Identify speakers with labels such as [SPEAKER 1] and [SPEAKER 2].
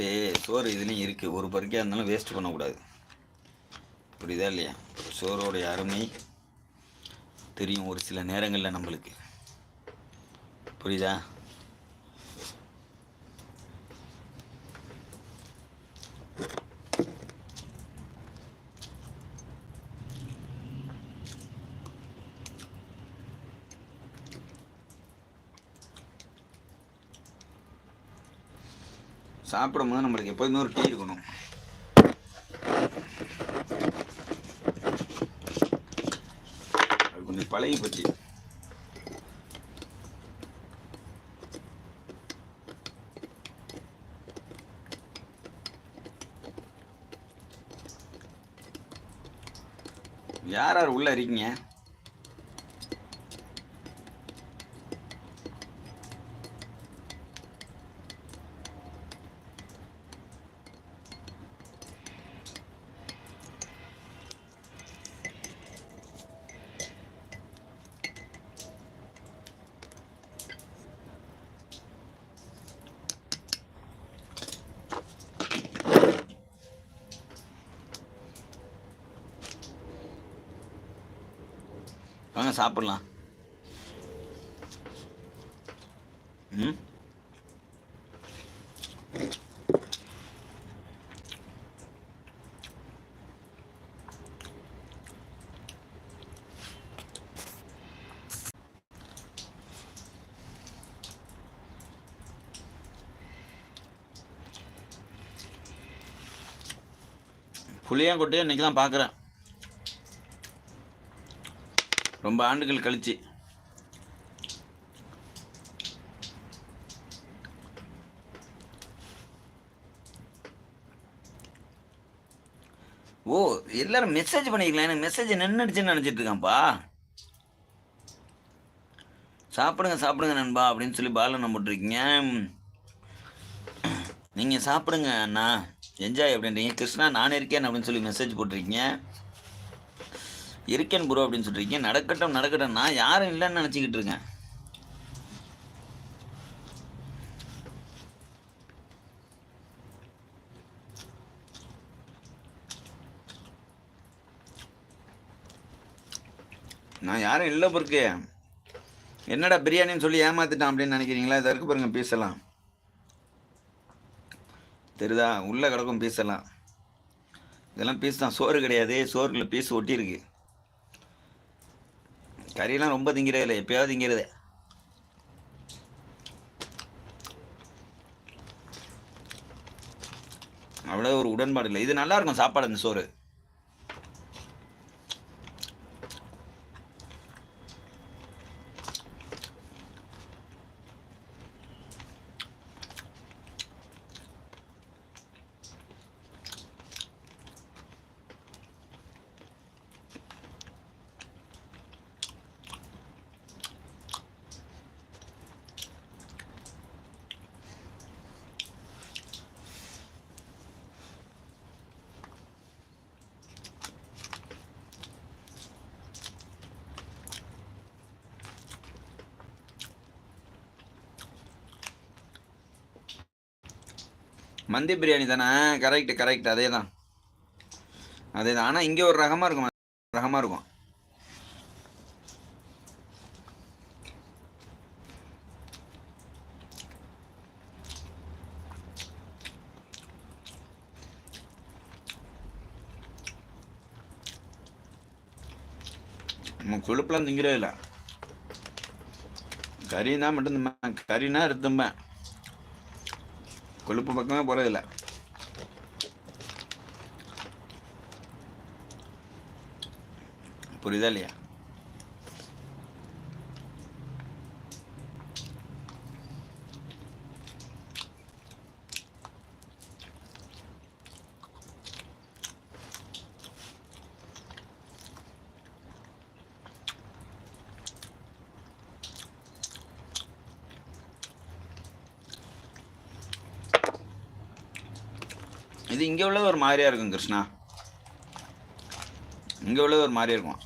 [SPEAKER 1] ஏ சோறு இதுலேயும் இருக்குது ஒரு பருக்கையாக இருந்தாலும் வேஸ்ட் பண்ணக்கூடாது. புரியுதா இல்லையா? சோறோடைய அருமை தெரியும் ஒரு சில நேரங்களில் நம்மளுக்கு. புரியுதா? சாப்பிடும்போது நம்மளுக்கு எப்போதுமே ஒரு டீ இருக்கணும். அது கொஞ்சம் பழகி போச்சு. யார் யார் உள்ள இருக்கீங்க? வாங்க சாப்பிடலாம். ம்? புளியாங்கொட்டையை இன்னைக்கு தான் பார்க்குறேன் ரொம்ப ஆண்டுகள் கழிச்சு. ஓ எல்லாரும் மெசேஜ் பண்ணிக்கலாம் எனக்கு மெசேஜ் நின்றுடுச்சுன்னு நினச்சிட்டு இருக்கான்ப்பா. சாப்பிடுங்க சாப்பிடுங்க நண்பா அப்படின்னு சொல்லி பாலனை போட்டிருக்கீங்க. நீங்கள் சாப்பிடுங்க அண்ணா. என்ஜாய் அப்படின்றீங்க. கிருஷ்ணா நான் இருக்கேன் அப்படின்னு சொல்லி மெசேஜ் போட்டிருக்கீங்க. இருக்கேன் ப்ரோ அப்படின்னு சொல்லிருக்கீங்க நடக்கட்டும் நடக்கட்டும். நான் யாரும் இல்லைன்னு நினச்சிக்கிட்டு இருக்கேன். நான் யாரும் இல்லை பொறுக்கு. என்னடா பிரியாணின்னு சொல்லி ஏமாத்திட்டான் அப்படின்னு நினைக்கிறீங்களா? இதாக இருக்கு பாருங்க பேசலாம் தெரியுதா உள்ளே கிடக்கும் பீஸெல்லாம் இதெல்லாம் பீஸ் தான். சோறு கிடையாது. சோறுக்குள்ள பீஸ் ஒட்டியிருக்கு. கறியெல்லாம் ரொம்ப திங்கிறதே இல்லை எப்பயாவது திங்கிறது. அவ்வளோ ஒரு உடன்பாடு இல்லை. இது நல்லா இருக்கும் சாப்பாடு அந்த சோறு. மந்தி பிரியாணி தானே? கரெக்ட் கரெக்ட் அதே தான் அதே தான் ஆனால் இங்கே ஒரு ரகமாக இருக்கும். ரகமாக இருக்கும். நம்ம கொழுப்பெலாம் திங்கிறே இல்லை. கறினா மட்டும் கறினா எடுத்தும்பேன் கொழுப்பு பக்கமே போகிறதில்ல புரியுதா இல்லையா? இது இங்கே உள்ளது ஒரு மாதிரியா இருக்கும் கிருஷ்ணா. இங்கே உள்ளது ஒரு மாதிரியா இருக்கும்.